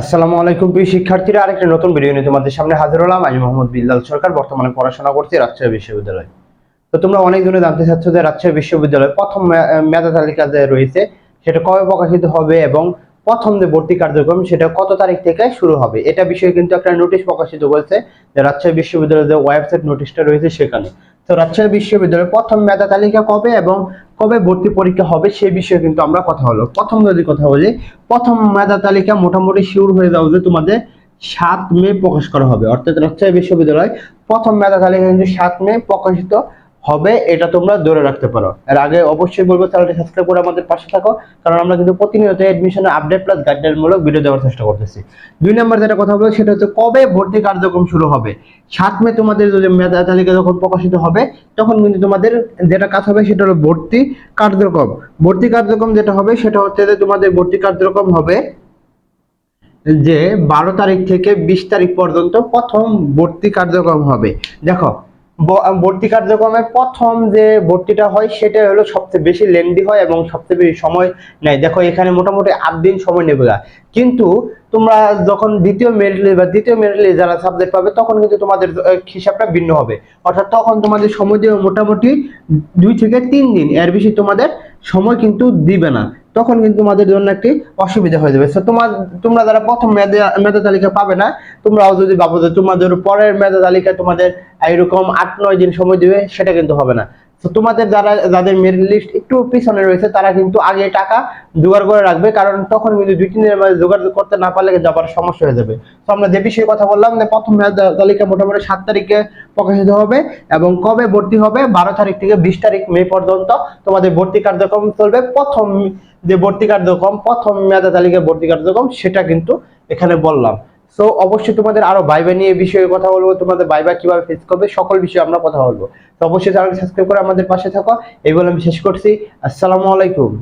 আসসালামু আলাইকুম প্রিয় শিক্ষার্থীরা, আরেকটা নতুন ভিডিও নিয়ে তোমাদের সামনে হাজির হলাম। আমি মোহাম্মদ বিল্লাল সরকার, বর্তমানে পড়াশোনা করছি রাজশাহী বিশ্ববিদ্যালয়। তো তোমরা অনেক জনে জানতে চাচ্ছ যে রাজশাহী বিশ্ববিদ্যালয় প্রথম মেধা তালিকা যে রয়েছে, সেটা কবে প্রকাশিত হবে এবং প্রথম যে ভর্তি কার্যক্রম, সেটা কত তারিখ থেকে শুরু হবে? এটা বিষয়ে কিন্তু একটা নোটিশ প্রকাশিত করেছে যে রাজশাহী বিশ্ববিদ্যালয়ের যে ওয়েবসাইট নোটিশটা রয়েছে সেখানে। তো রাজশাহী বিশ্ববিদ্যালয়ের প্রথম মেধা তালিকা কবে এবং কবে ভর্তি পরীক্ষা হবে সেই বিষয়ে কিন্তু আমরা কথা হলো প্রথম যদি কথা বলি, প্রথম মেধা তালিকা মোটামুটি শিওর হয়ে যাও যে তোমাদের সাত মে প্রকাশ করা হবে। অর্থাৎ রাজশাহী বিশ্ববিদ্যালয় প্রথম মেধা তালিকা কিন্তু সাত মে প্রকাশিত হবে, এটা তোমরা ধরে রাখতে পারো। এর আগে অবশ্যই বলব, চ্যানেলটি সাবস্ক্রাইব করে আমাদের পাশে থাকো, কারণ আমরা কিন্তু প্রতিনিয়ত এডমিশনের আপডেট প্লাস গাইডলাইন মূলক ভিডিও দেওয়ার চেষ্টা করতেছি। দুই নম্বর যেটা কথা বলব, সেটা হচ্ছে কবে ভর্তি কার্যক্রম শুরু হবে? সাত মে তোমাদের যদি মেধা তালিকা যখন প্রকাশিত হবে, তখন কিন্তু তোমাদের যেটা কাজ হবে, সেটা হলো ভর্তি কার্যক্রম। ভর্তি কার্যক্রম যেটা হবে, সেটা হচ্ছে যে তোমাদের ভর্তি কার্যক্রম হবে যে বারো তারিখ থেকে বিশ তারিখ পর্যন্ত প্রথম ভর্তি কার্যক্রম হবে। দেখো ভর্তি কার্যক্রমের প্রথম যে ভর্তিটা হয় সেটা হলো সবচেয়ে বেশি লেন্দি হয় এবং সবচেয়ে বেশি সময় নেয়। দেখো, এখানে মোটামুটি আট দিন সময় নেবে। কিন্তু তোমরা যখন দ্বিতীয় মেরিটে বা দ্বিতীয় মেরিটে যারা সাবজেক্ট পাবে, তখন কিন্তু তোমাদের হিসাবটা ভিন্ন হবে। অর্থাৎ তখন তোমাদের সময় দেবে মোটামুটি দুই থেকে তিন দিন। এর বেশি তোমাদের সময় কিন্তু দিবে না। তখন কিন্তু তোমাদের জন্য একটি অসুবিধা হয়ে যাবে। তোমার তোমরা যারা প্রথম মেধা মেধা তালিকা পাবে না, তোমরাও যদি ভাবো যে তোমাদের পরের মেধা তালিকা তোমাদের এরকম আট নয় দিন সময় দিবে, সেটা কিন্তু হবে না। তো তোমাদের যারা যাদের মেরিট লিস্ট একটু পিছনে রয়েছে, তারা কিন্তু আগে টাকা জোগাড় করে রাখবে, কারণ তখন কিন্তু দুই, তিন দিনের মধ্যে জোগাড় করতে না পারলে আবার সমস্যা হয়ে যাবে। তো আমরা যে বিষয়ে কথা বললাম যে প্রথম মেধা তালিকা মোটামুটি সাত তারিখে প্রকাশিত হবে এবং কবে ভর্তি হবে? বারো তারিখ থেকে বিশ তারিখ মে পর্যন্ত তোমাদের ভর্তি কার্যক্রম চলবে। প্রথম যে ভর্তি কার্যক্রম, প্রথম মেধা তালিকা ভর্তি কার্যক্রম, সেটা কিন্তু এখানে বললাম। সো অবশ্যই তোমাদের আরও ভাইবা নিয়ে বিষয়ে কথা বলব, তোমাদের ভাইবা কীভাবে ফেস করবে, সকল বিষয়ে আমরা কথা বলব। তো অবশ্যই চ্যানেলটি সাবস্ক্রাইব করে আমাদের পাশে থাকো। এই বলে আমি শেষ করছি। আসসালামু আলাইকুম।